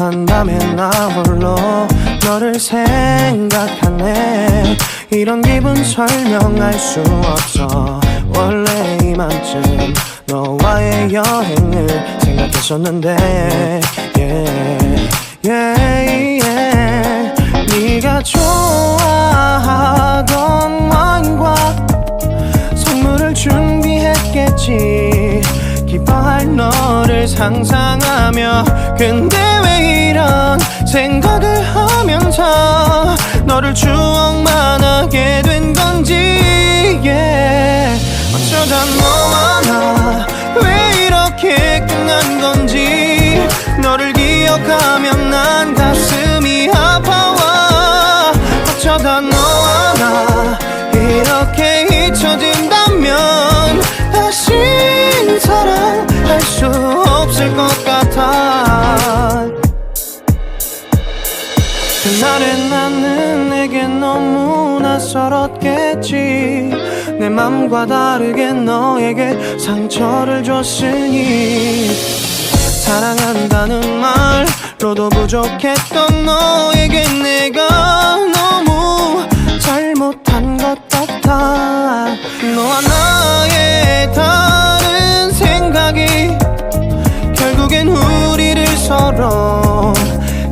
캄캄한 밤에 나 홀로 너를 생각하네. 이런 기분 설명할 수 없어. 원래 이맘쯤 너와의 여행을 생각했었는데 yeah, yeah, yeah. 네가 좋아하던 와인과 선물을 준비했겠지. 기뻐할 너를 상상하며 근데 왜 이런 생각을 하면서 너를 추억만 하게 된 건지 yeah. 어쩌다 너와 나 왜 이렇게 끝난 건지 너를 기억하면 난 가슴 그날의 나는 내게 너무 낯설었겠지. 내 맘과 다르게 너에게 상처를 줬으니. 사랑한다는 말로도 부족했던 너에게 내가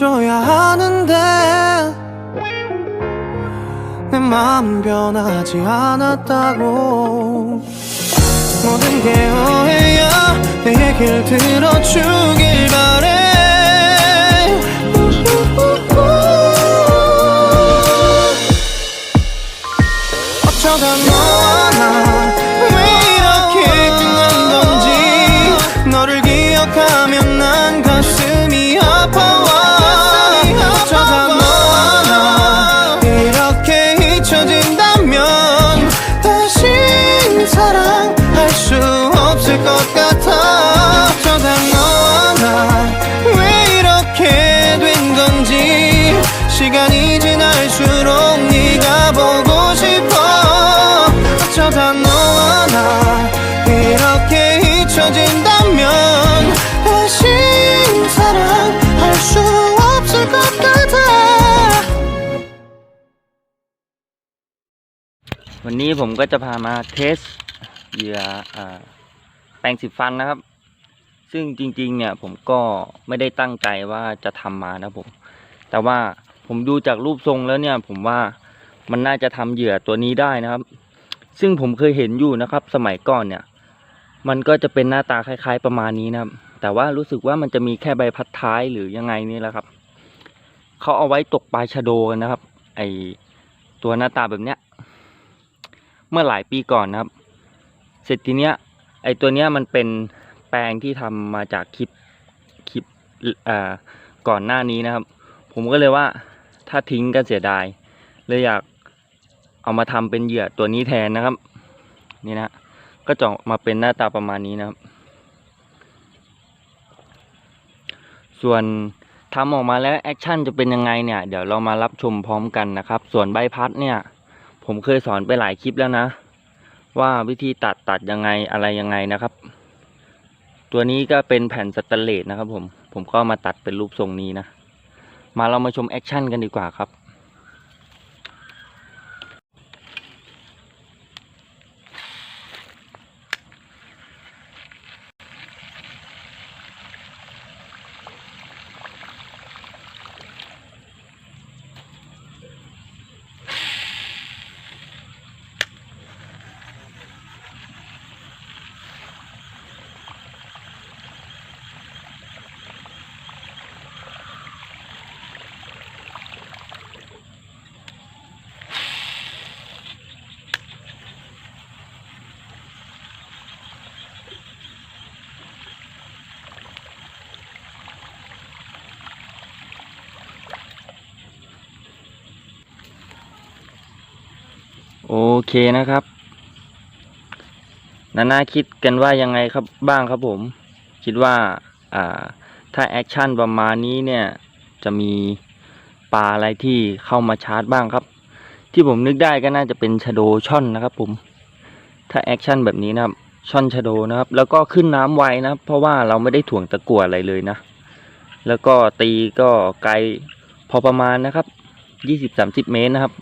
해줘야 하는데 내 마음 변하지 않았다고. 모든 게 오해야 내 얘길 들어주길 건지 시간이 지날수록 네가 보고 싶어 어쩌다 너와 나 이렇게 잊혀진다면 다시 사랑할 수 없을 것 같아 วันนี้ผมก็จะพามาเทสเหยื่ออาแปรงสีฟันนะครับ ซึ่งจริงๆเนี่ยผมก็ไม่ได้ตั้งใจว่าจะทำมานะผม แต่ว่าผมดูจากรูปทรงแล้วเนี่ย ผมว่ามันน่าจะทำเหยื่อตัวนี้ได้นะครับ ซึ่งผมเคยเห็นอยู่นะครับ สมัยก่อนเนี่ย มันก็จะเป็นหน้าตาคล้าย ๆประมาณนี้นะครับ แต่ว่ารู้สึกว่ามันจะมีแค่ใบพัดท้ายหรือยังไงนี่แหละครับเขาเอาไว้ตกปลาชะโดกันนะครับ ไอตัวหน้าตาแบบเนี้ย เมื่อหลายปีก่อนนะครับ เสร็จทีเนี้ย ไอตัวเนี้ยมันเป็น แปลงที่ทำมาจากคลิปคลิปอ่าก่อนหน้านี้นะครับ ผมก็เลยว่าถ้าทิ้งก็เสียดายเลยอยากเอามาทำเป็นเหยื่อตัวนี้แทนนะครับ นี่นะก็จะออกมาเป็นหน้าตาประมาณนี้นะครับ ส่วนทำออกมาแล้วแอคชั่นจะเป็นยังไงเนี่ย เดี๋ยวเรามารับชมพร้อมกันนะครับ ส่วนใบพัดเนี่ย ผมเคยสอนไปหลายคลิปแล้วนะ ว่าวิธีตัดตัดยังไงอะไรยังไงนะครับ ตัวนี้ก็เป็นแผ่นสแตนเลสนะครับผม ผมก็มาตัดเป็นรูปทรงนี้นะ มาเรามาชมแอคชั่นกันดีกว่าครับ โอเคนะครับ นานาคิดกันว่ายังไงครับบ้างครับผม คิดว่าอ่าถ้าแอคชั่นประมาณนี้เนี่ยจะมีปลาอะไรที่เข้ามาชาร์จบ้างครับ ที่ผมนึกได้ก็น่าจะเป็นชโดช่อนนะครับผม ถ้าแอคชั่นแบบนี้นะครับช่อนชโดนะครับ แล้วก็ขึ้นน้ำไวนะครับเพราะว่าเราไม่ได้ถ่วงตะกั่วอะไรเลยนะ แล้วก็ตีก็ไกลพอประมาณนะครับยี่สิบสามสิบเมตรนะครับ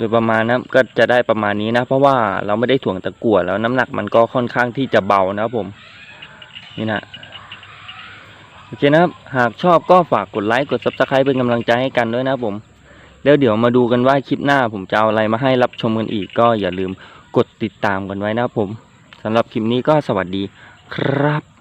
โดยประมาณนะก็จะได้ประมาณนี้นะ เพราะว่าเราไม่ได้ถ่วงตะกั่วแล้วน้ำหนักมันก็ค่อนข้างที่จะเบานะครับผมนี่นะโอเคนะครับ หากชอบก็ฝากกดไลค์กด subscribe เป็นกำลังใจให้กันด้วยนะผมแล้วเดี๋ยวมาดูกันว่าคลิปหน้าผมจะเอาอะไรมาให้รับชมกันอีกก็อย่าลืมกดติดตามกันไว้นะครับผมสำหรับคลิปนี้ก็สวัสดีครับ